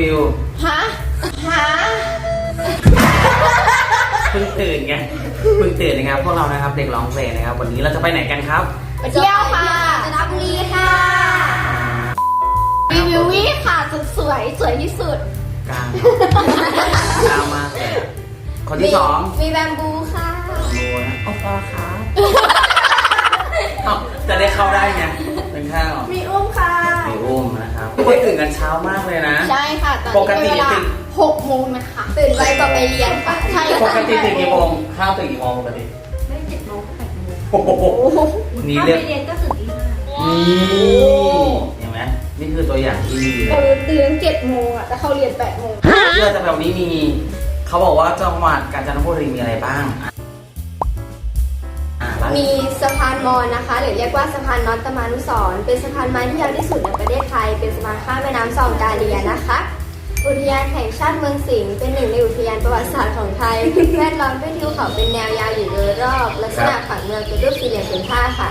นะครับน้องวิวฮะฮะเพิ่งตื่นไงเพิ่งตื่นนะครับพวกเรานะครับเด็กร้องเพลงนะครับ วันนี้เราจะไปไหนกันครับไปเที่ยวค่ะจันทบุรีค่ะรีวิววี่ค่ะสุดสวยสวยที่สุดกลางกลางมากเลยอะคนที่สองมีแบมบูค่ะโมนะโอ้ปอค่ะเอ้าจะได้เข้าได้ไงเป็นข้าวมีอุ้มค่ะมีอุ้ม นะครับคนตื่นกันเช้ามากเลยนะ ใช่ค่ะ ตอนปนี้กติเป็นเวลาตื่นหกโมงนะคะตื่นไวกว่าไปเรียนค่ะใช่ปค่ะกติตื่นกี่โมงข้าวตื่นกี่โมงปกติไม่เจ็ดโมงก็แปดโมงโอ้โหโอ้โหนี่ถ้าเรียไปกเรียนก็ตื่นตีห้านี่เห็นไหมนี่คือตัวอย่างที่ดีเลเอยอตื่นเจ็ดโมงอะจะเข้าเรียนแปดโมงเพื่อจะแบบนี้มีเขาบอกว่าจังหวัดกาญจนบุรีมีอะไรบ้างอะอะร้าน มีสะพานมอญนะคะหรือเรียกว่าสะพานน็อตตมานุสรเป็นสะพานไม้ที่ยาวที่สุดในประเทศไทย เป็นสะพานข้ามแม่น้ำซองกาเลียนะคะ อุทยานแห่งชาติเมืองสิงห์เป็นหนึ่งในอุทยานประวัติศาสตร์ของไทยแวดล้อมด้วยทิวเขาเป็นแนวยาวอยู่โดยรอบลักษณะผังเมืองเป็นรูปสี่เหลี่ยมผืนผ้าค่ะ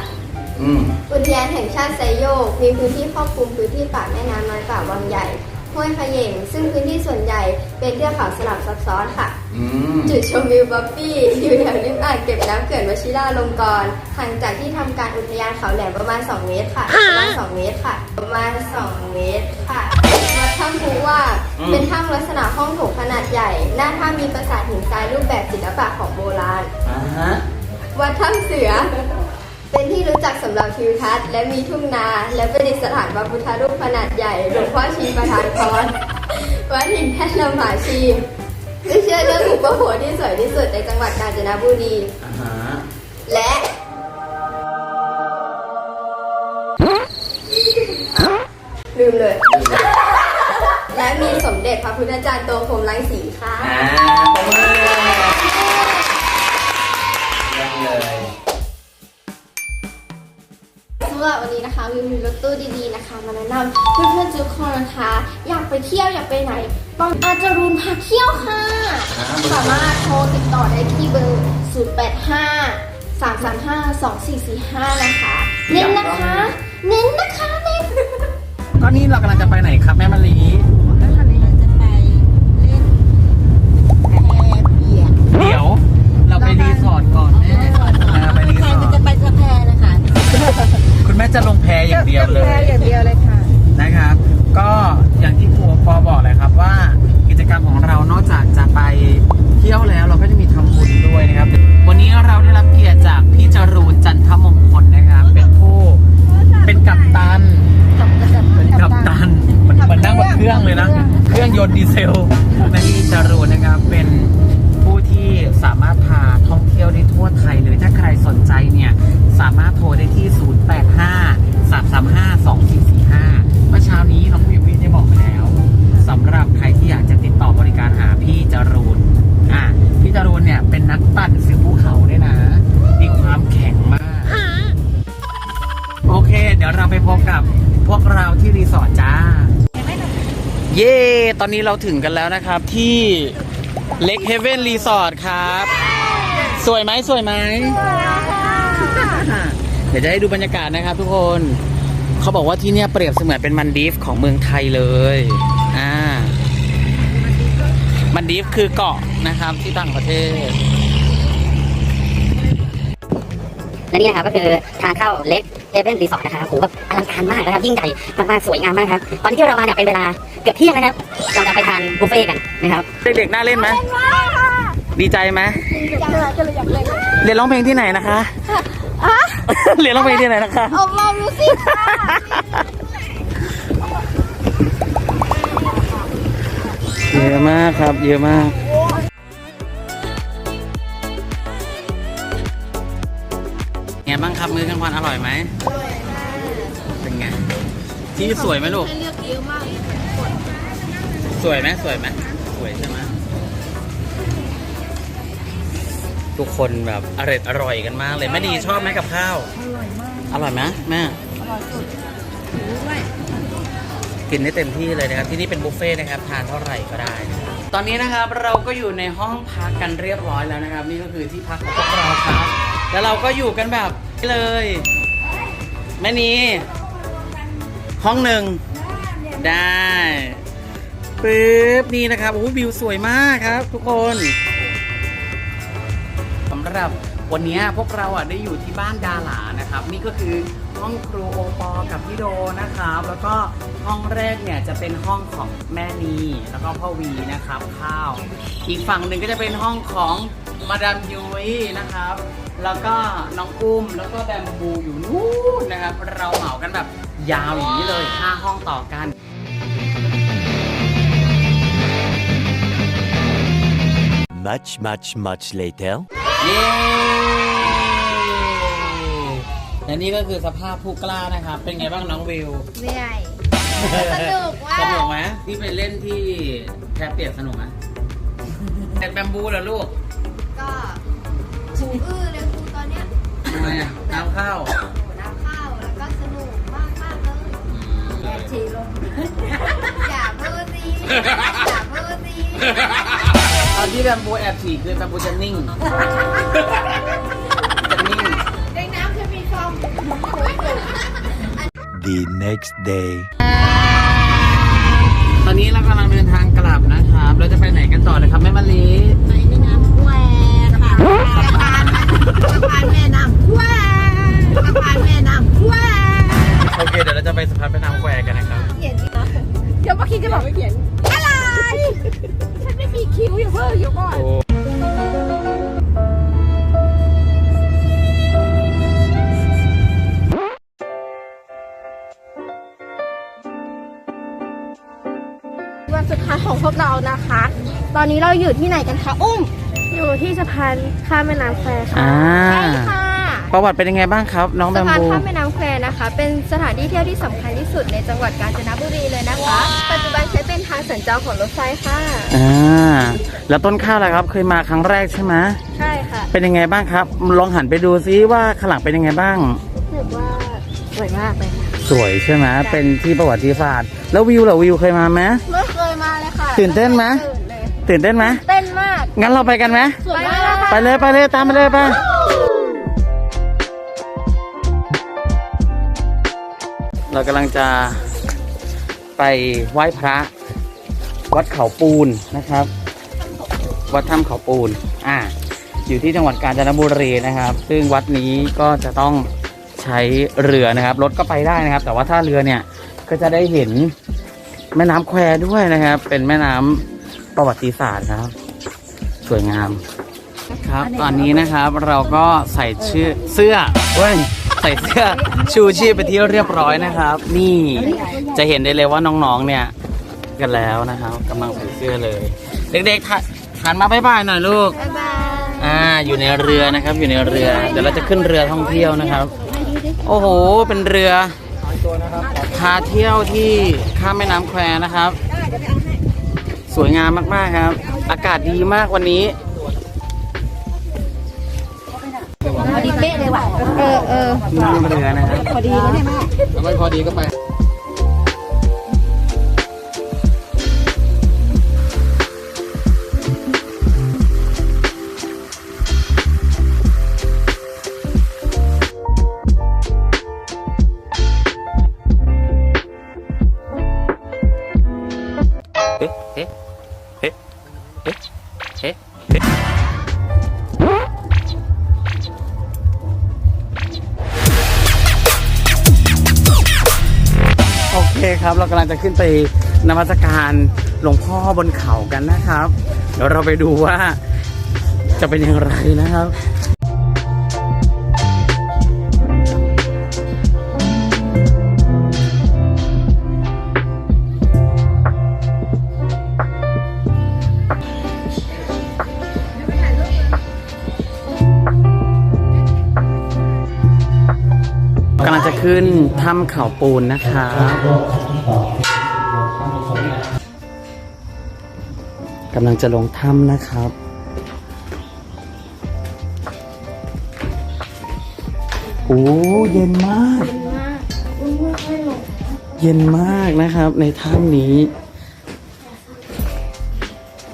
อุทยานแห่งชาติไซโยก มีพื้นที่ครอบคลุมพื้นที่ป่าแม่น้ำน้อยป่าวังใหญ่ห้วยขยงซึ่งพื้นที่ส่วนใหญ่เป็นเทือกเขาสลับซับซ้อนค่ะ จุดชมวิวบ๊อบบี้อยู่แถวริมอ่างเก็บน้ำเขื่อนวชิราลงกรณ์ห่างจากที่ทำการอุทยานเขาแหลมประมาณ 2 เมตรค่ะ ประมาณ 2 เมตรค่ะ ประมาณ 2 เมตรค่ะวัดถ้ำภูว่าอืม เป็นถ้ำลักษณะห้องโถงขนาดใหญ่ หน้าถ้ำมีปราสาทหินทรายรูปแบบศิลปะของโบราณ อ่าฮะ วัดถ้ำเสือ เป็นที่รู้จักสำหรับทิวทัศน์และมีทุ่งนา และประดิษฐานพระพุทธรูปขนาดใหญ่หลวงพ่อชีประธานพรวัดหินแท่นลำหาชี ซึ่งเชื่อเรื่องอุปโภคที่สวยที่สุดในจังหวัดกาญจนบุรี อ่าฮะและลืมเลย และมีสมเด็จพระพุทธจารย์โตพรหมรังสีค่ะ อ่าตบมือ นนี้นะคะวิวมีรถตู้ดีๆนะคะ มาแนะนำเพื่อนๆทุกคนนะคะ อยากไปเที่ยวอยากไปไหนต้องอาจารุนพาเที่ยวค่ะ สามารถโทรติดต่อได้ที่เบอร์ 085 335 2445 นะคะ เน้นนะคะ เน้นนะคะเน้นก็นี่เรากำลังจะไปไหนครับแม่มะลิแล้วคันนี้จะไปเล่นแพเปียกเดี๋ยว เราไปรีสอร์ทก่อนแม่ จะลงแพอย่างเดียวเลยอย่างเดียวเลยค่ะ นะครับ ก็อย่างที่ครูปอบอกเลยครับว่าามารถโทรได้ที่ 085 335 2445 เมื่อเช้านี้น้องวิววิได้บอกไปแล้วสำหรับใครที่อยากจะติดต่อบริการหาพี่จรูนอะพี่จรูนเนี่ยเป็นนักปั่นเสือภูเขาด้วยนะ มีความแข็งมาก โอเค เดี๋ยวเราไปพบกับพวกเราที่รีสอร์ทจ้า เย้ตอนนี้เราถึงกันแล้วนะครับที่เล็กเฮเว่นรีสอร์ทครับ สวยไหมสวยไหม เดี๋ยวจะให้ดูบรรยากาศนะครับทุกคน เขาบอกว่าที่เนี่ยเปรียบเสมือนเป็นมันดีฟของเมืองไทยเลย อ่า มันดีฟคือเกาะนะครับที่ต่างประเทศ และนี่นะครับก็คือทางเข้าเล็กเฮเ e นรีสอร์ทนะครับโอ้โหแบบอลังการมากนะครับยิ่งใหญ่มากๆสวยงามมากครับ ตอนที่เรามาเนี่ยเป็นเวลาเกือบเที่ยงนะครับเราจะไปทานบุฟเฟ่ต์กันนะครับ เด็กๆน่าเล่นไหมดีใจไหมเรียนร้องเพลงที่ไหนนะคะ เรียนร้องเพลงที่ไหนนะคะเอามาดูสิค่ะเยอะมากครับ เยอะมากไงบ้างครับมื้อกลางวันอร่อยไหมเป็นไง ที่สวยไหมลูก ให้เลือกเยอะมาก สวยไหมสวยไหมสวยใช่ไหม ทุกคนแบบอร่อยอร่อยกันมากเลยแม่ดีชอบไหมกับข้าว อร่อยมากอร่อยไหมแม่อร่อยสุดด้วยกินได้เต็มที่เลยนะครับ ที่นี่เป็นบุฟเฟ่ต์นะครับทานเท่าไหร่ก็ได้นะครับตอนนี้นะครับเราก็อยู่ในห้องพักกันเรียบร้อยแล้วนะครับ นี่ก็คือที่พักของพวกเราครับ แล้วเราก็อยู่กันแบบนี้เลยแม่นีห้องหนึ่งได้ปึ๊บนี่นะครับโอ้โหวิวสวยมากครับ ทุกคนสำ หรับวันนี้พวกเราอะได้อยู่ที่บ้านดาหลานะครับ นี่ก็คือห้องครูโอปอกับพี่โดนะครับ แล้วก็ห้องแรกเนี่ยจะเป็นห้องของแม่นีแล้วก็พ่อวีนะครับข้าว อีกฝั่งหนึ่งก็จะเป็นห้องของมาดามยุ้ยนะครับ แล้วก็น้องอุ้มแล้วก็แบมบูอยู่นู่นนะครับ เราเหมากันแบบยาวอย่างนี้เลยห้าห้องต่อกัน Much, much, much later. เย้และนี่ก็คือสภาพผู้กล้านะครับ เป็นไงบ้างน้องวิว เหนื่อยสนุกว่ากสนุกไหมที่ไปเล่นที่แพเปียกสนุกไหมแต่แบมบูเหรอลูกก็หูอื้อเลยครูตอนเนี้ยทำไมอะน้ำเข้าน้ำข้าวแล้วก็สนุกมากมากๆเลยแอบฉี่ลงอย่าเพิ่งสิอย่าเพิ่งสิ ตอนที่แบมบูแอบฉี่คือแบมบูจะนิ่งจะนิ่ง ในน้ำจะมีฟอง The next day. ตอนนี้เรากำลังเดินทางกลับนะครับ เราจะไปไหนกันต่อเลยครับแม่มะลิไปในน้ำแควค่ะสะพานสะพานแม่น้ำแควสะพานแม่น้ำแควโอเค เดี๋ยวเราจะไปสะพานแม่น้ำแควกันนะครับเขียนเดี๋ยวเมื่อกี้จะบอกไม่เขียนอะไรฉันไม่มี คิ้วอย่าเพิ่งอยู่ก่อน วันสุดท้ายของพวกเรานะคะ ตอนนี้เราอยู่ที่ไหนกันคะ อุ้ม อยู่ที่สะพานข้ามแม่น้ำแควค่ะอ่า ใช่ค่ะประวัติเป็นยังไงบ้างครับ น้องแบสะมพานบู ข้ามแม่น้ำแควนะคะ เป็นสถานที่เที่ยวที่สำคัญที่สุดในจังหวัดกาญจนบุรีเลยนะคะ ปัจจุบันใช้เป็นทาง สัญจรของรถไฟค่ะ อ่าแล้วต้นข้าวล่ะครับ เคยมาครั้งแรกใช่ไหมใช่ค่ะเป็นยังไงบ้างครับ ลองหันไปดูซิว่าข้างหลังเป็นยังไงบ้าง รู้สึกว่าสวยมากเลยค่ะสวยใช่ไหมเป็นที่ประวัติศาสตร์แล้ววิวเหรอวิวเคยมาไหม ไม่เคยมาเลยค่ะตื่นเต้นไหม ตื่นเลยตื่นเต้นไหมเต้นมากงั้นเราไปกันไหมสวยมากค่ะไปเลยไปเลยตามไปเลยไปเรากำลังจะไปไหว้พระ วัดเขาปูนนะครับ วัดถ้ำเขาปูนอ่าอยู่ที่จังหวัดกาญจนบุรีนะครับ ซึ่งวัดนี้ก็จะต้องใช้เรือนะครับรถก็ไปได้นะครับ แต่ว่าถ้าเรือเนี่ยก็จะได้เห็นแม่น้ำแควด้วยนะครับ เป็นแม่น้ำประวัติศาสตร์ครับ สวยงามครับ ตอนนี้นะครับเราก็ใส่ชื่อเสื้อเว้ยใส่เสื้อชูชีพไปที่เรียบร้อยนะครับ นี่จะเห็นได้เลยว่าน้องๆเนี่ย กันแล้วนะครับกำลังใส่เสื้อเลย เด็กๆถ่ายหันมาบายบายหน่อยลูกบ๊ายบายอ่าอยู่ในเรือนะครับ อยู่ในเรือ เดี๋ยวเราจะขึ้นเรือท่องเที่ยวนะครับ โอ้โห เป็นเรือพาเที่ยวที่ข้ามแม่น้ำแควนะครับ สวยงามมากๆครับ อากาศดีมากวันนี้พอดีเป๊ะเลยว่ะ เออเออนั่งเรือนะครับพอดีเลยแม่ไม่พอดีก็ไป คครับ เรากำลังจะขึ้นไปนมัสการหลวงพ่อบนเขากันนะครับ เดี๋ยวเราไปดูว่าจะเป็นอย่างไรนะครับำลังจะขึ้นถ้ำเขาปูนนะครับกำลังจะลงถ้ำนะครับ โอ้เย็นมาก เย็นมากนะครับในถ้ำนี้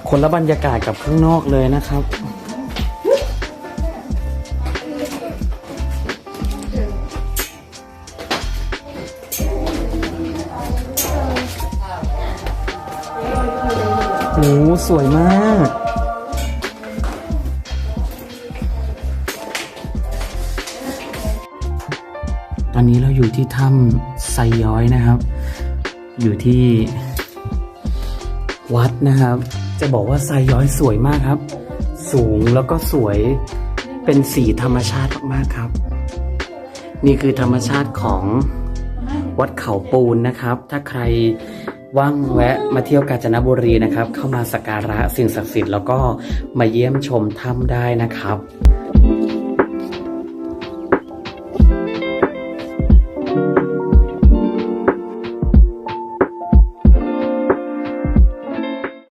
คนละบรรยากาศกับข้างนอกเลยนะครับ โอ้สวยมาก ตอนนี้เราอยู่ที่ถ้ำไซย้อยนะครับ อยู่ที่วัดนะครับ จะบอกว่าไซย้อยสวยมากครับ สูงแล้วก็สวยเป็นสีธรรมชาติมากๆครับ นี่คือธรรมชาติของวัดเขาปูนนะครับ ถ้าใคร ว่างแวะมาเที่ยวกาญจนบุรีนะครับ เข้ามาสักการะสิ่งศักดิ์สิทธิ์แล้วก็มาเยี่ยมชมถ้ำได้นะครับ